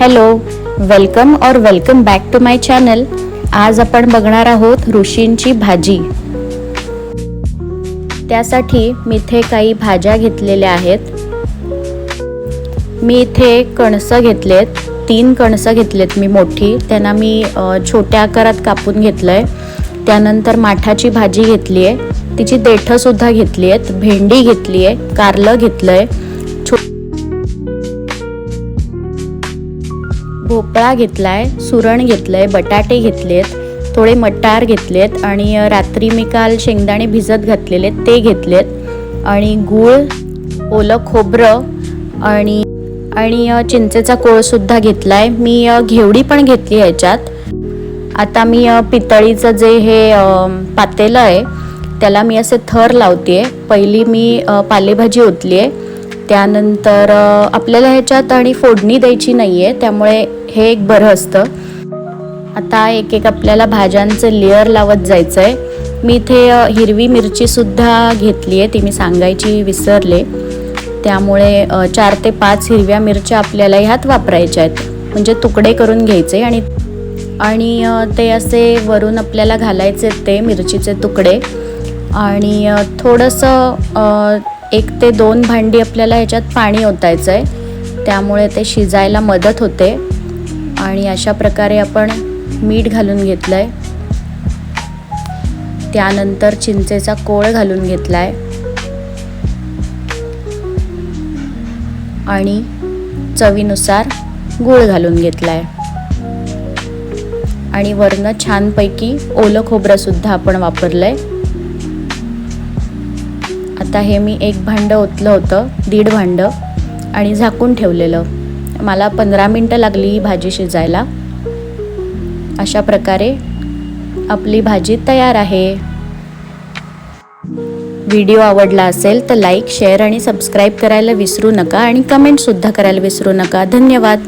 Hello welcome और welcome back to my channel आज आपण बघणार आहोत ऋषींची भाजी. त्यासाठी मी इथे काही भाज्या घेतलेल्या आहेत. मी इथे कणसं घेतलेत. तीन कणसं घेतलेत मी मोठी. त्यांना मी छोट्या आकारात कापून घेतलं आहे त्यानंतर माठाची भाजी घेतली आहे तिची देठंसुद्धा घेतली आहेत भेंडी घेतली आहे कारलं घेतलं आहे भोपळा घेतलाय सुरण घेतलंय बटाटे घेतलेत थोडे मटार घेतलेत आणि रात्री मी काल शेंगदाणे भिजत घातलेले ते घेतलेत. आणि गूळ ओलं खोबरं आणि आणि चिंचेचा कोळसुद्धा घेतलाय. मी घेवडी पण घेतली ह्याच्यात. आता मी पितळीचं जे हे पातेलं आहे त्याला मी असे थर लावते पहिली मी पालेभाजी ओतली आहे त्यानंतर आपल्याला ह्याच्यात आणि फोडणी द्यायची नाही आहे त्यामुळे हे एक बरं असतं. आता एक एक आपल्याला भाज्यांचं लेअर लावत जायचं आहे मी इथे हिरवी मिरचीसुद्धा घेतली आहे ती मी सांगायची विसरले. त्यामुळे चार ते पाच हिरव्या मिरच्या आपल्याला ह्यात वापरायच्या आहेत. म्हणजे तुकडे करून घ्यायचे आणि आणि ते असे वरून आपल्याला घालायचे ते मिरचीचे तुकडे. आणि थोडंसं एक ते दोन भांडी आपल्याला ह्याच्यात पाणी ओतायचं आहे त्यामुळे ते शिजायला मदत होते. आणि अशा प्रकारे आपण मीठ घालून घेतलं आहे त्यानंतर चिंचेचा कोळ घालून घेतला आहे आणि चवीनुसार गूळ घालून घेतला आहे आणि वरनं छानपैकी ओलं खोबरंसुद्धा आपण वापरलं आहे आता हे मी एक भांडं ओतलं होतं दीड भांडं आणि झाकून ठेवलेलं. मला पंधरा मिनटं लागली ही भाजी शिजायला. अशा प्रकारे आपली भाजी तयार आहे. व्हिडिओ आवडला असेल तर लाईक शेअर आणि सबस्क्राईब करायला विसरू नका आणि कमेंटसुद्धा करायला विसरू नका. धन्यवाद.